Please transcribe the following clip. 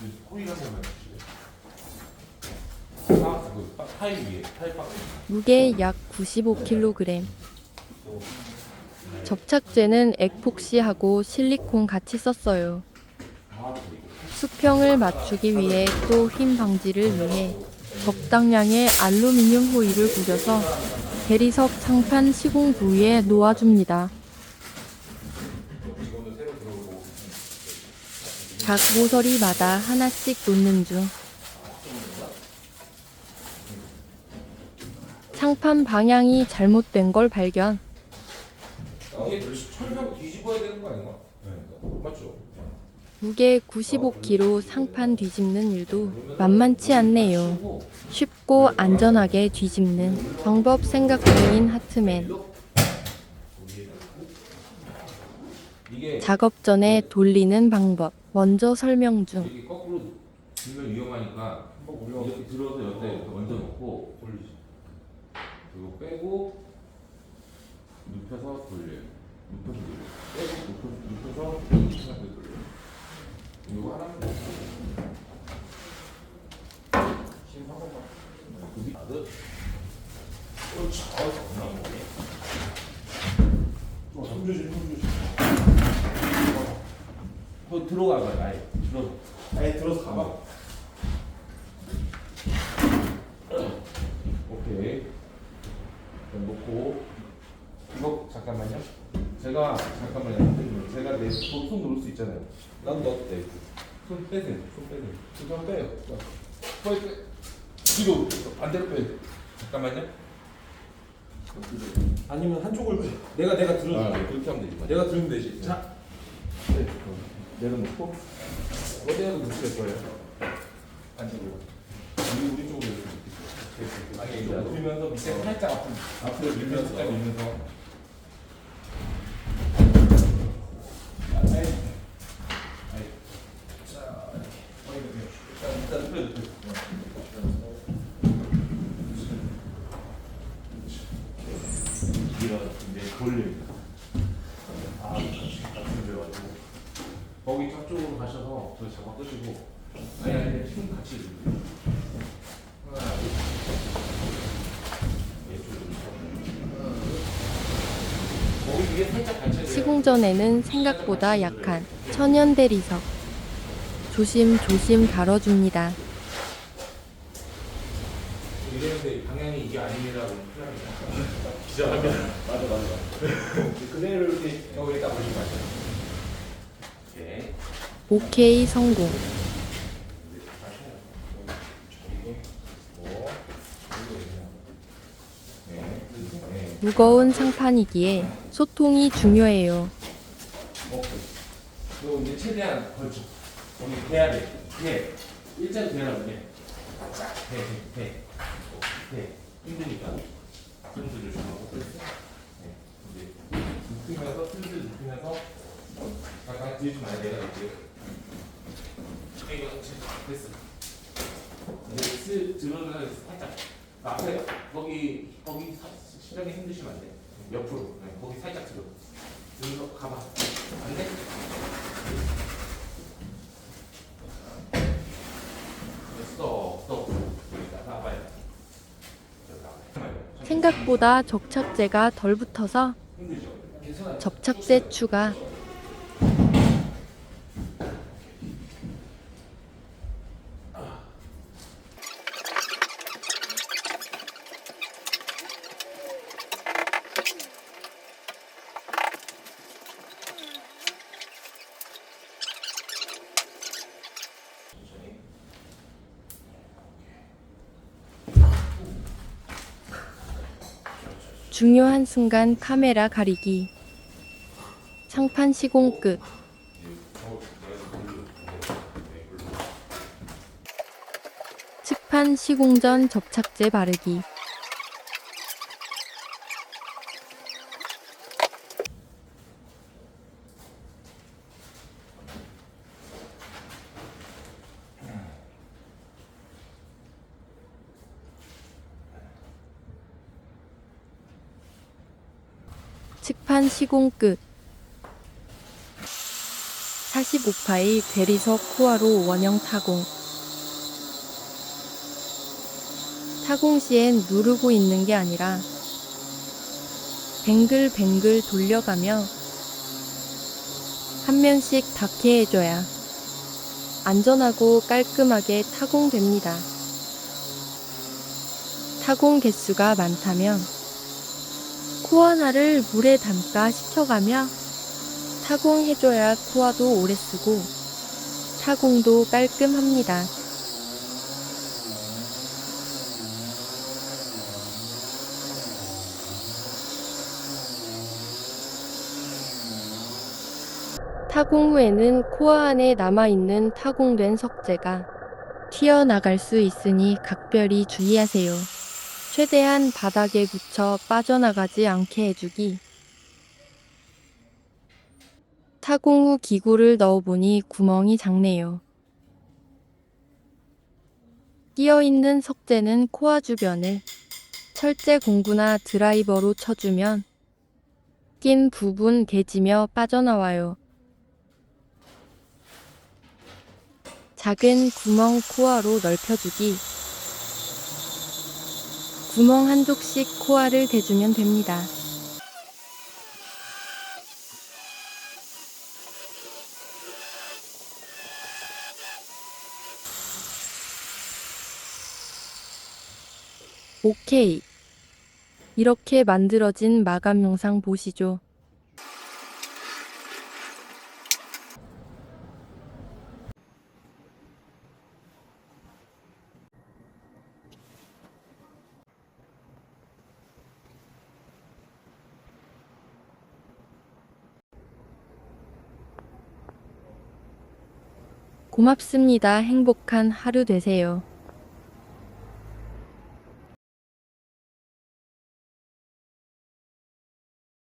주시죠. 아, 그. 무게 약 95kg. 접착제는 에폭시하고 실리콘 같이 썼어요. 수평을 맞추기 위해 또흰 방지를 위해 적당량의 알루미늄 호일을 구겨서 대리석 상판 시공 부위에 놓아줍니다. 각 모서리마다 하나씩 놓는 중. 상판 방향이 잘못된 걸 발견. 이게 철벽 뒤집어야 되는 거 아닌가? 네. 맞죠? 무게 95kg 상판 뒤집는 일도 만만치 않네요. 쉽고 안전하게 뒤집는 방법 생각 중인 하트맨. 작업 전에 돌리는 방법 먼저 설명 중. 이게 거꾸로 들면 위험하니까 이렇게 들어서 옆에 이렇게 얹어 놓고 돌리죠. 그리고 빼고 눕혀서 돌려요. 눕혀서 돌려요. 빼고 눕혀서 눕혀서 생각해 돌려요. 이거 하나만 더. 힘한 번만. 그게 나도. 어, 저 정말 뭐니? 손주시 손주시 거 들어가 봐요. 아예 들어. 아예 들어서 가봐 오케이. 놓고 이거 잠깐만요. 제가 잠깐만요. 선생님. 제가 내손 놓을 수 있잖아요. 난 넣어도 돼. 손 빼세요. 손 빼세요. 손 빼요. 빨리 빼. 뒤로 반대로 빼요. 잠깐만요. 아니면 한쪽을 내가 내가 들어 아, 그렇게 하면 되지. 내가 들으면 되지 자, 네, 내려놓고 어디에도 묻힐 거예요. 반대로. 우리 우리 쪽으로 이렇게. 아니 이제 들면서 밑에 살짝 앞으로 앞으로 밀면서 살짝 밀면서. 아이, 아이. 자, 이렇게. 일단 일단 펴, 펴. 이런 이제 돌립니다. 아, 같이 같이 들어가지고 거기 저쪽으로 가셔서 저 잡아 끄시고 아니 아니 지금 같이 이렇게. 하나, 둘, 이쪽으로. 거기 위에 살짝 받쳐야 돼요. 시공 전에는 생각보다 약한 천연 대리석. 조심조심 다뤄줍니다. 이랬는데 방향이 이게 표현합니다. 기자하면 맞아 맞아 그대로 이렇게 여기 딱 보시면. 오케이 성공. 무거운 상판이기에 소통이 중요해요. 그리고 이제 최대한 걸쳐. 거기 대야 돼. 대. 일자로. 쫙 대, 대, 대. 대. 힘드니까. 조심하고. 네. 이제 눕히면서 슬슬 눕히면서 잠깐 뒤에 좀 많이 내려갈게요. 이거 됐어. 슬 들어가서 살짝 앞에 거기 거기 사- 시작이 힘드시면 안 돼. 옆으로. 네, 거기 살짝 들어. 들어 가봐. 안 돼? 나가봐요. 나가봐요. 생각보다 접착제가 덜 붙어서 힘들죠? 괜찮아요. 접착제 추가. 중요한 순간 카메라 가리기. 상판 시공 끝. 측판 시공 전 접착제 바르기. 측판 시공 끝. 45파의 대리석 코아로 원형 타공. 타공 시엔 누르고 있는 게 아니라 뱅글뱅글 돌려가며 한 면씩 닿게 해줘야 안전하고 깔끔하게 타공됩니다. 타공 개수가 많다면 코 하나를 물에 담가 식혀가며 타공해줘야 코아도 오래 쓰고 타공도 깔끔합니다. 타공 후에는 코아 안에 남아있는 타공된 석재가 튀어나갈 수 있으니 각별히 주의하세요. 최대한 바닥에 붙여 빠져나가지 않게 해주기. 타공 후 기구를 넣어보니 구멍이 작네요. 끼어있는 석재는 코아 주변을 철제 공구나 드라이버로 쳐주면 낀 부분 개지며 빠져나와요. 작은 구멍 코아로 넓혀주기. 구멍 한 쪽씩 코아를 대주면 됩니다. 오케이. 이렇게 만들어진 마감 영상 보시죠. 고맙습니다. 행복한 하루 되세요.